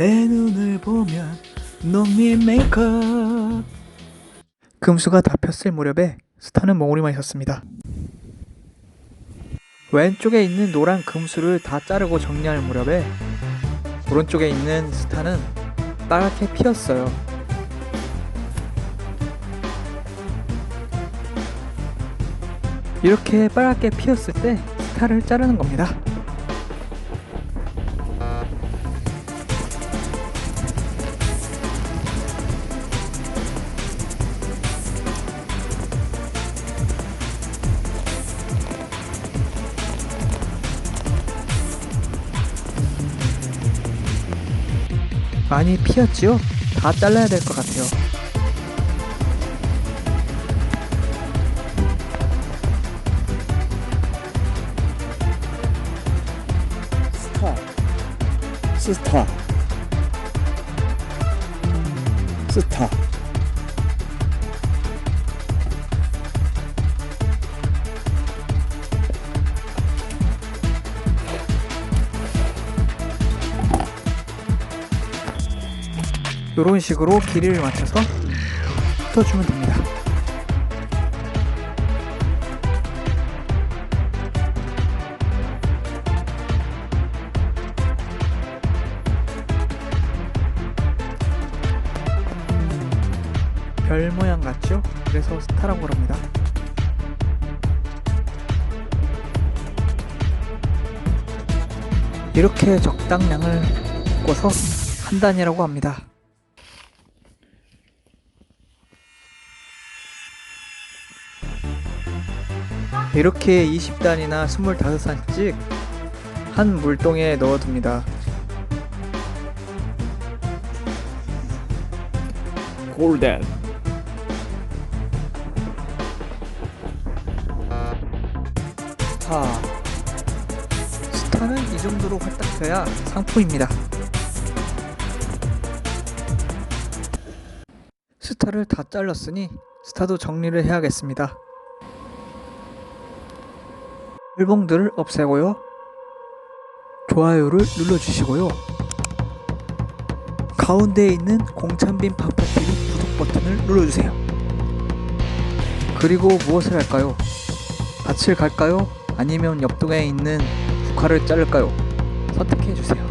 내 눈을 보면 농민 메이크업 금수가 다 폈을 무렵에 스타는 멍울이만 있었습니다. 왼쪽에 있는 노란 금수를 다 자르고 정리할 무렵에 오른쪽에 있는 스타는 빨갛게 피었어요. 이렇게 빨갛게 피었을 때 스타를 자르는 겁니다. 많이 피었지요? 다 잘라야 될 것 같아요. 스타 스타 스타 이런 식으로 길이를 맞춰서 붙어주면 됩니다. 별 모양 같죠? 그래서 스타라고 그럽니다. 이렇게 적당량을 꽂아서 한 단이라고 합니다. 이렇게 20단이나 25단씩 한 물동에 넣어둡니다. 골덴 자, 스타는 이 정도로 활딱 펴야 상품입니다. 스타를 다 잘랐으니 스타도 정리를 해야겠습니다. 일봉들을 없애고요. 좋아요를 눌러주시고요. 가운데에 있는 공찬빈 파파TV 구독 버튼을 눌러주세요. 그리고 무엇을 할까요? 밭을 갈까요? 아니면 옆동에 있는 국화를 자를까요? 선택해 주세요.